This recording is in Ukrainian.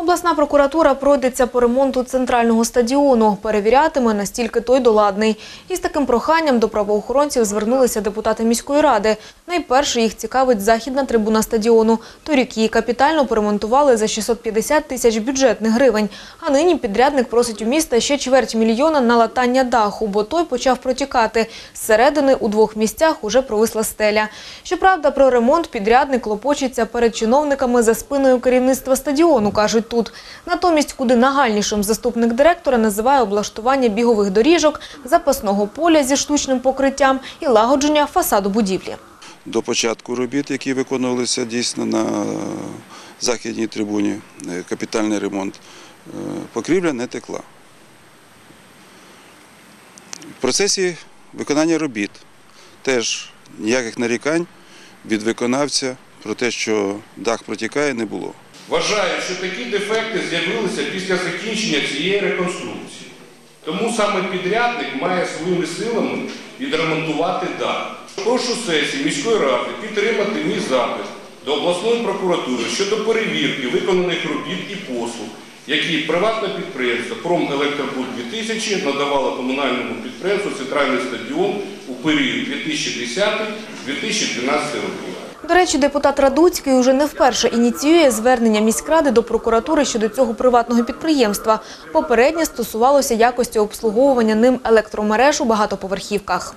Обласна прокуратура пройдеться по ремонту центрального стадіону, перевірятиме, настільки той доладний. Із таким проханням до правоохоронців звернулися депутати міської ради. Найперше їх цікавить західна трибуна стадіону. Торік її капітально поремонтували за 650 тисяч бюджетних гривень. А нині підрядник просить у міста ще чверть мільйона на латання даху, бо той почав протікати. Зсередини у двох місцях уже провисла стеля. Щоправда, про ремонт підрядник клопочеться перед чиновниками за спиною керівництва стадіону, кажуть тут. Натомість, куди нагальнішим заступник директора називає облаштування бігових доріжок, запасного поля зі штучним покриттям і лагодження фасаду будівлі. До початку робіт, які виконувалися дійсно на західній трибуні, е, капітальний ремонт, е, покрівля не текла. В процесі виконання робіт теж ніяких нарікань від виконавця про те, що дах протікає, не було. Вважаю, що такі дефекти з'явилися після закінчення цієї реконструкції. Тому саме підрядник має своїми силами відремонтувати дах. Прошу сесії міської ради підтримати мій запит до обласної прокуратури щодо перевірки виконаних робіт і послуг, які приватне підприємство Промелектробуд 2000 надавало комунальному підприємству Центральний стадіон у період 2010-2012 років. До речі, депутат Радуцький уже не вперше ініціює звернення міськради до прокуратури щодо цього приватного підприємства. Попереднє стосувалося якості обслуговування ним електромереж у багатоповерхівках.